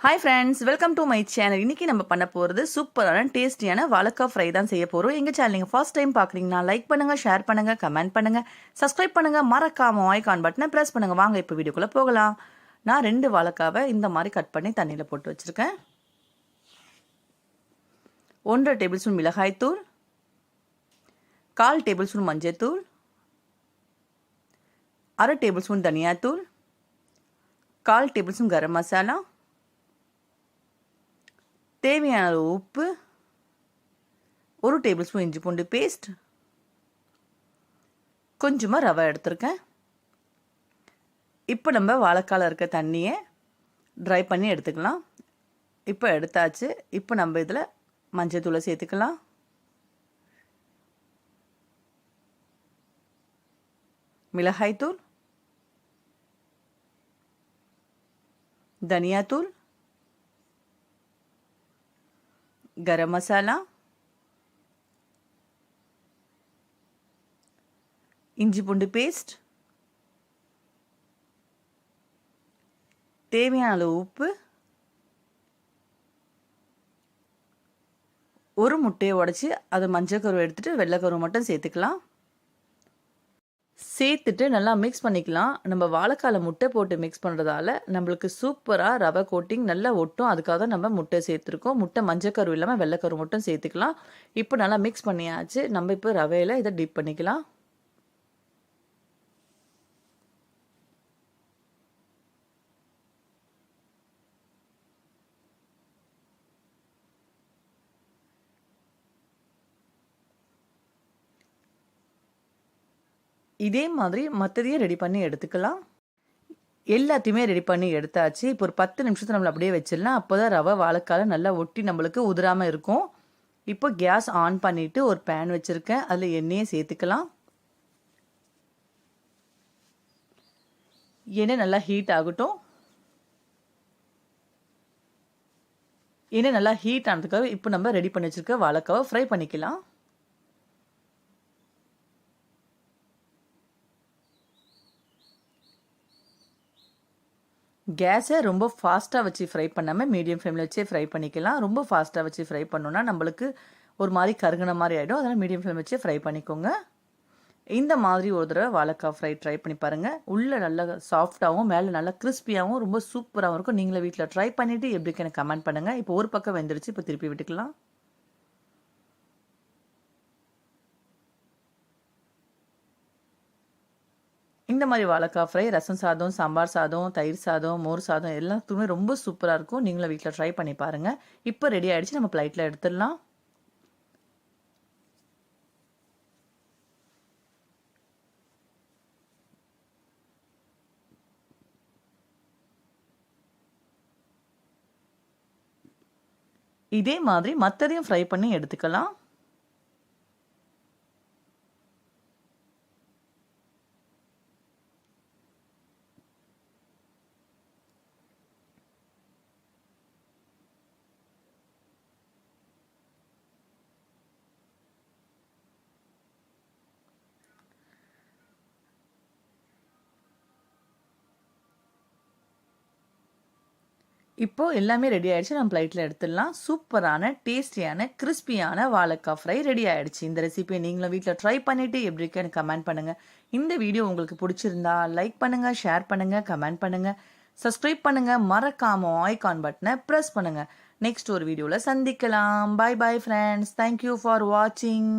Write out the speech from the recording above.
Hi friends welcome to my channel இன்னைக்கு நம்ம பண்ண போகிறது சூப்பரான டேஸ்டியான வழக்கா ஃப்ரை தான் செய்ய போகிறோம் எங்கள் சேனல் நீங்கள் ஃபர்ஸ்ட் டைம் பார்க்குறீங்கன்னா லைக் பண்ணுங்கள் ஷேர் பண்ணுங்கள் கமெண்ட் பண்ணுங்கள் சப்ஸ்கிரைப் பண்ணுங்கள் மறக்காம ஆய்கான் பட்டனை ப்ரெஸ் பண்ணுங்கள் வாங்க இப்போ வீடியோக்குள்ளே போகலாம். நான் ரெண்டு வாழைக்காவை இந்த மாதிரி கட் பண்ணி தண்ணியில் போட்டு வச்சுருக்கேன். ஒன்றரை டேபிள் ஸ்பூன் மிளகாய்த்தூள் கால் டேபிள் ஸ்பூன் மஞ்சத்தூள் அரை டேபிள் ஸ்பூன் தனியாத்தூள் கால் டேபிள் ஸ்பூன் கரம் மசாலா தேவையான அளவு உப்பு ஒரு டேபிள் ஸ்பூன் இஞ்சி பூண்டு பேஸ்ட் கொஞ்சமாக ரவை எடுத்திருக்கேன். இப்போ நம்ம வாழைக்கால இருக்க தண்ணியை ட்ரை பண்ணி எடுத்துக்கலாம். இப்போ எடுத்தாச்சு. இப்போ நம்ம இதில் மஞ்சள் தூளை சேர்த்துக்கலாம். மிளகாய்த்தூள் தனியாத்தூள் गरम मसाला இஞ்சி பூண்டு பேஸ்ட் தேவையான அளவு உப்பு ஒரு முட்டையை உடச்சி அது மஞ்சள் கருவை எடுத்துகிட்டு வெள்ளைக்கருவை மட்டும் சேர்த்துக்கலாம் சேர்த்துட்டு நல்லா மிக்ஸ் பண்ணிக்கலாம். நம்ம வாழைக்கால முட்டை போட்டு மிக்ஸ் பண்ணுறதால நம்மளுக்கு சூப்பராக ரவை கோட்டிங் நல்லா ஒட்டும். அதுக்காக தான் நம்ம முட்டை சேர்த்துருக்கோம். முட்டை மஞ்சக்கரு இல்லாமல் வெள்ளைக்கரு மட்டும் சேர்த்துக்கலாம். இப்போ நல்லா மிக்ஸ் பண்ணியாச்சு. நம்ம இப்போ ரவையில் இதை டிப் பண்ணிக்கலாம். இதே மாதிரி மற்றதையும் ரெடி பண்ணி எடுத்துக்கலாம். எல்லாத்தையுமே ரெடி பண்ணி எடுத்தாச்சு. இப்போ ஒரு பத்து நிமிஷத்தை நம்மளை அப்படியே வச்சிடலாம். அப்போ தான் ரவை வாழைக்கால நல்லா ஒட்டி நம்மளுக்கு உதிராமல் இருக்கும். இப்போ கேஸ் ஆன் பண்ணிவிட்டு ஒரு பேன் வச்சுருக்கேன். அதில் எண்ணெயை சேர்த்துக்கலாம். எண்ணெய் நல்லா ஹீட் ஆகட்டும். எண்ணெய் நல்லா ஹீட் ஆனதுக்காக இப்போ நம்ம ரெடி பண்ணி வச்சுருக்க வாழைக்காவை ஃப்ரை பண்ணிக்கலாம். கேஸை ரொம்ப ஃபாஸ்ட்டாக வச்சு ஃப்ரை பண்ணாமல் மீடியம் ஃப்ளேமில் வச்சே ஃப்ரை பண்ணிக்கலாம். ரொம்ப ஃபாஸ்ட்டாக வச்சு ஃப்ரை பண்ணோன்னா நம்மளுக்கு ஒரு மாதிரி கருகின மாதிரி ஆகிடும் அதனால் மீடியம் ஃப்ளேம் வச்சே ஃப்ரை பண்ணிக்கோங்க. இந்த மாதிரி ஒரு தடவை வாழைக்காய் ஃப்ரை ட்ரை பண்ணி பாருங்கள் உள்ளே நல்லா சாஃப்டாகவும் மேலே நல்லா கிறிஸ்பியாகவும் ரொம்ப சூப்பராகவும் இருக்கும். நீங்களே வீட்டில் ட்ரை பண்ணிவிட்டு எப்படி எனக்கு கமெண்ட் பண்ணுங்கள் இப்போ ஒரு பக்கம் வெந்துருச்சு இப்போ திருப்பி விட்டுக்கலாம். இந்த மாதிரி வாழைக்காய் ஃப்ரை ரசம் சாதம் சாம்பார் சாதம் தயிர் சாதம் மோர் சாதம் எல்லாத்துக்குமே ரொம்ப சூப்பராக இருக்கும். நீங்களும் வீட்டில் ட்ரை பண்ணி பாருங்கள் இப்போ ரெடி ஆகிடுச்சு நம்ம ப்ளைட்டில் எடுத்துடலாம். இதே மாதிரி மற்றதையும் ஃப்ரை பண்ணி எடுத்துக்கலாம். இப்போது எல்லாமே ரெடி ஆகிடுச்சு நம்ம ப்ளைட்டில் எடுத்துடலாம். சூப்பரான டேஸ்டியான கிறிஸ்பியான வாழைக்காய் ஃப்ரை ரெடி ஆகிடுச்சு இந்த ரெசிபியை நீங்களும் வீட்டில் ட்ரை பண்ணிவிட்டு எப்படி இருக்குன்னு கமெண்ட் பண்ணுங்கள் இந்த வீடியோ உங்களுக்கு பிடிச்சிருந்தா லைக் பண்ணுங்கள் ஷேர் பண்ணுங்கள் கமெண்ட் பண்ணுங்கள் சப்ஸ்கிரைப் பண்ணுங்கள் மறக்காமல் ஐகான் பட்டனை ப்ரெஸ் பண்ணுங்கள் நெக்ஸ்ட் ஒரு வீடியோவில் சந்திக்கலாம். Bye bye friends thank you for வாட்சிங்